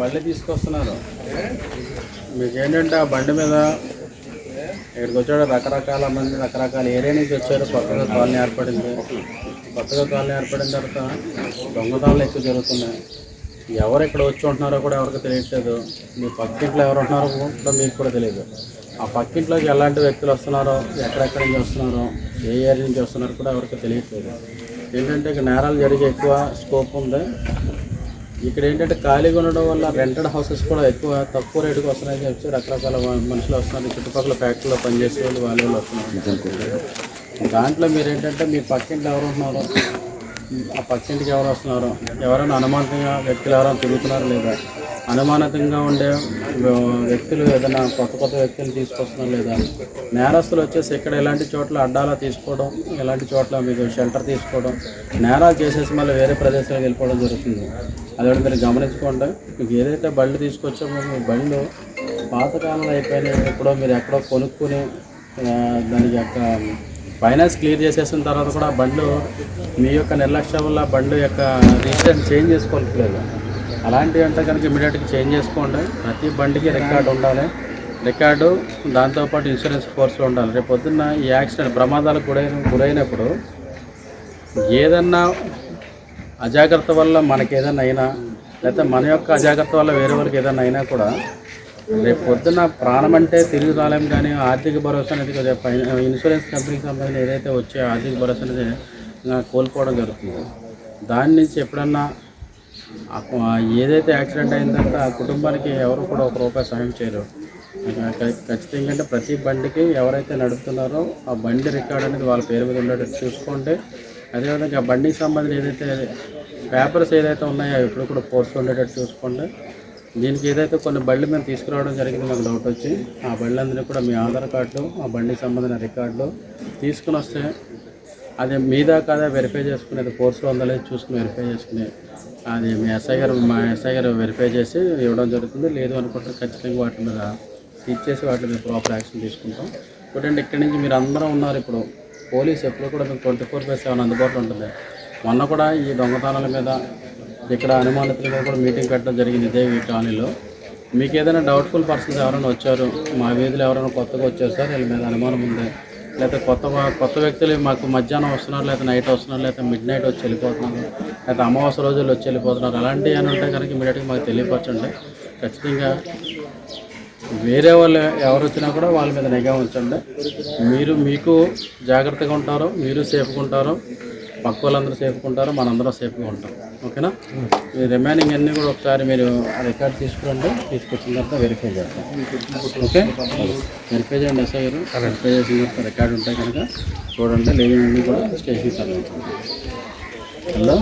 బండి తీసుకొస్తున్నారు. మీకు ఏంటంటే ఆ బండి మీద ఇక్కడికి వచ్చాడు రకరకాల మంది రకరకాల ఏరియా నుంచి వచ్చారు. కొత్తగా కాలనీ ఏర్పడింది. కొత్తగా కాలనీ ఏర్పడిన తర్వాత దొంగతనాలు ఎక్కువ జరుగుతున్నాయి. ఎవరు ఇక్కడ వచ్చి ఉంటున్నారో కూడా ఎవరికి తెలియట్లేదు. మీ పక్కింట్లో ఎవరు ఉంటున్నారో కూడా మీకు కూడా తెలియదు. ఆ పక్కింట్లోకి ఎలాంటి వ్యక్తులు వస్తున్నారో ఎక్కడెక్కడి నుంచి వస్తున్నారో ఏ ఏరియా నుంచి వస్తున్నారో కూడా ఎవరికి తెలియట్లేదు. ఏంటంటే ఇక నేరాలు జరిగే ఎక్కువ స్కోప్ ఉంది. ఇక్కడ ఏంటంటే ఖాళీగా ఉండడం వల్ల రెంటెడ్ హౌసెస్ కూడా ఎక్కువ తక్కువ రేటుకి వస్తున్నాయని చెప్పి రకరకాల మనుషులు వస్తున్నారు. చుట్టుపక్కల ఫ్యాక్టరీలో పనిచేసే వాళ్ళు వాళ్ళు వీళ్ళు వస్తున్నారు. దాంట్లో మీరు ఏంటంటే మీ పక్కింట్లో ఎవరు ఉంటున్నారో ఆ పక్కింటికి ఎవరు వస్తున్నారో? ఎవరైనా అనుమానంగా వ్యక్తులు ఎవరైనా తిరుగుతున్నారో లేదా? అనుమానితంగా ఉండే వ్యక్తులు ఏదైనా కొత్త కొత్త వ్యక్తులు తీసుకొస్తున్నారు లేదా? నేరస్తులు వచ్చేసి ఇక్కడ ఎలాంటి చోట్ల అడ్డాలా తీసుకోవడం ఎలాంటి చోట్ల మీకు షెల్టర్ తీసుకోవడం నేరాలు చేసేసి మళ్ళీ వేరే ప్రదేశాలకు వెళ్ళిపోవడం జరుగుతుంది. అదొకటి మీరు గమనించుకోండి. మీకు ఏదైతే బళ్ళు తీసుకొచ్చామో మీ బళ్ళు పాతకాలంలో అయిపోయినాయి. ఎప్పుడో మీరు ఎక్కడో కొనుక్కుని దాని దానికి యొక్క ఫైనాన్స్ క్లియర్ చేసేసిన తర్వాత కూడా బండ్లు మీ యొక్క నిర్లక్ష్యం వల్ల బండ్లు యొక్క రిజిస్ట్రేషన్ చేంజ్ చేసుకోవట్లేదు. అలాంటివి అంటే కనుక ఇమీడియట్గా చేంజ్ చేసుకోండి. ప్రతి బండికి రికార్డు ఉండాలి. రికార్డు దాంతోపాటు ఇన్సూరెన్స్ ఫోర్స్లో ఉండాలి. రేపు పొద్దున్న ఈ యాక్సిడెంట్ ప్రమాదాలకు గురైన గురైనప్పుడు ఏదన్నా అజాగ్రత్త వల్ల మనకి ఏదైనా అయినా లేకపోతే మన యొక్క అజాగ్రత్త వల్ల వేరే వాళ్ళకి ఏదైనా అయినా కూడా రేపు పొద్దున్న ప్రాణం అంటే తిరిగి రాలేం కానీ ఆర్థిక భరోసా అనేది కొద్దిగా ఇన్సూరెన్స్ కంపెనీకి సంబంధించిన ఏదైతే వచ్చే ఆర్థిక భరోసా అనేది కోల్పోవడం జరుగుతుంది. దాని నుంచి ఎప్పుడన్నా ఏదైతే యాక్సిడెంట్ అయిందంటే ఆ కుటుంబానికి ఎవరు కూడా ఒక రూపాయి సహాయం చేయరు ఖచ్చితంగా అంటే ప్రతి బండికి ఎవరైతే నడుపుతున్నారో ఆ బండి రికార్డ్ అనేది వాళ్ళ పేరు మీద ఉండేటట్టు చూసుకోండి అదేవిధంగా ఆ బండికి సంబంధించిన ఏదైతే పేపర్స్ ఏదైతే ఉన్నాయో అవి ఇప్పుడు కూడా పోస్ట్ ఉండేటట్టు చూసుకోండి దీనికి ఏదైతే కొన్ని బళ్ళు మేము తీసుకురావడం జరిగింది మాకు డౌట్ వచ్చి ఆ బళ్ళందరినీ కూడా మీ ఆధార్ కార్డులు ఆ బండికి సంబంధించిన రికార్డులు తీసుకుని వస్తే అది మీద కాదా వెరిఫై చేసుకునేది అది కోర్సులో ఉందో చూసుకుని వెరిఫై చేసుకుని అది మీ ఎస్ఐ గారు మా ఎస్ఐ గారు వెరిఫై చేసి ఇవ్వడం జరుగుతుంది. లేదు అనుకుంటే ఖచ్చితంగా వాటి మీద సీజ్ చేసి వాటి మీద ప్రాపర్ యాక్షన్ తీసుకుంటాం. ఇంకోటంటే ఇక్కడి నుంచి మీరు అందరం ఉన్నారు ఇప్పుడు. పోలీస్ ఎప్పుడు కూడా మీకు ట్వంటీ ఫోర్ బై సెవెన్ అందుబాటులో ఉంటుంది. మొన్న కూడా ఈ దొంగతనాల మీద ఇక్కడ అనుమానితుల మీద కూడా మీటింగ్ పెట్టడం జరిగింది ఇదే ఈ కాలనీలో. మీకు ఏదైనా డౌట్ఫుల్ పర్సన్స్ ఎవరైనా వచ్చారు మా వీధిలో ఎవరైనా కొత్తగా వచ్చారు సార్ వీళ్ళ మీద అనుమానం ఉంది? లేకపోతే కొత్త కొత్త వ్యక్తులు మాకు మధ్యాహ్నం వస్తున్నారు లేకపోతే నైట్ వస్తున్నారు లేకపోతే మిడ్ నైట్ వచ్చి వెళ్ళిపోతున్నారు లేకపోతే అమావాస్య రోజులు వచ్చి వెళ్ళిపోతున్నారు అలాంటివి అని ఉంటే కనుక ఇమీడియట్గా మాకు తెలియపరచండి. ఖచ్చితంగా వేరే వాళ్ళు ఎవరు వచ్చినా కూడా వాళ్ళ మీద నిఘా ఉంచండి. మీరు మీకు జాగ్రత్తగా ఉంటారు మీరు సేఫ్గా ఉంటారు పక్క వాళ్ళందరూ సేఫ్గా ఉంటారు మనందరం సేఫ్గా ఉంటాం. ఓకేనా? ఈ రిమైనింగ్ అన్నీ కూడా ఒకసారి మీరు రికార్డ్ తీసుకురండి తీసుకొచ్చిన తర్వాత వెరిఫై చేస్తాం. ఓకే? వెరిఫై చేయండి ఎస్ఐ గారు. వెరిఫై చేసిన తర్వాత రికార్డు ఉంటాయి కనుక చూడండి లేని కూడా స్టేషన్ తరలించండి హలో?